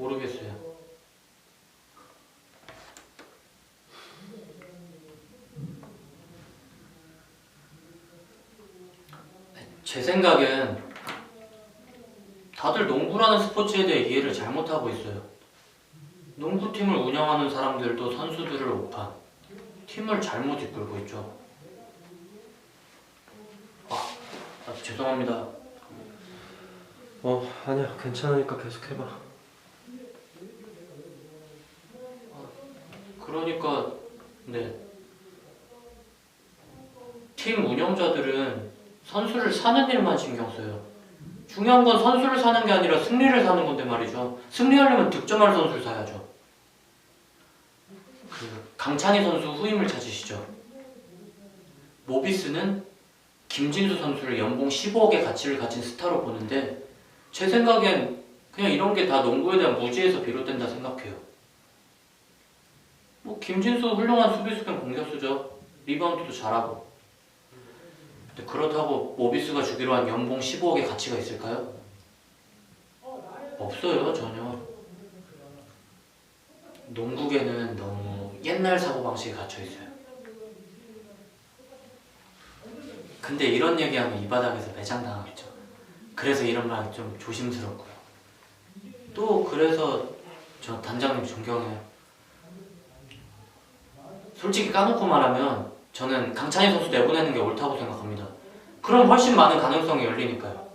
모르겠어요. 제 생각엔 다들 농구라는 스포츠에 대해 이해를 잘못하고 있어요. 농구팀을 운영하는 사람들도 선수들을 오판, 팀을 잘못 이끌고 있죠. 아, 아 죄송합니다. 어, 아니야. 괜찮으니까 계속 해봐. 그러니까 네. 팀 운영자들은 선수를 사는 일만 신경 써요. 중요한 건 선수를 사는 게 아니라 승리를 사는 건데 말이죠. 승리하려면 득점할 선수를 사야죠. 그 강찬희 선수 후임을 찾으시죠. 모비스는 김진수 선수를 연봉 15억의 가치를 가진 스타로 보는데 제 생각엔 그냥 이런 게 다 농구에 대한 무지에서 비롯된다 생각해요. 뭐 김진수 훌륭한 수비수 겸 공격수죠. 리바운드도 잘하고. 근데 그렇다고 모비스가 주기로 한 연봉 15억의 가치가 있을까요? 없어요 전혀. 농구계는 너무 옛날 사고방식에 갇혀 있어요. 근데 이런 얘기하면 이 바닥에서 매장당하겠죠. 그래서 이런 말 좀 조심스럽고요. 또 그래서 저 단장님 존경해요. 솔직히 까놓고 말하면 저는 강찬희 선수 내보내는 게 옳다고 생각합니다. 그럼 훨씬 많은 가능성이 열리니까요.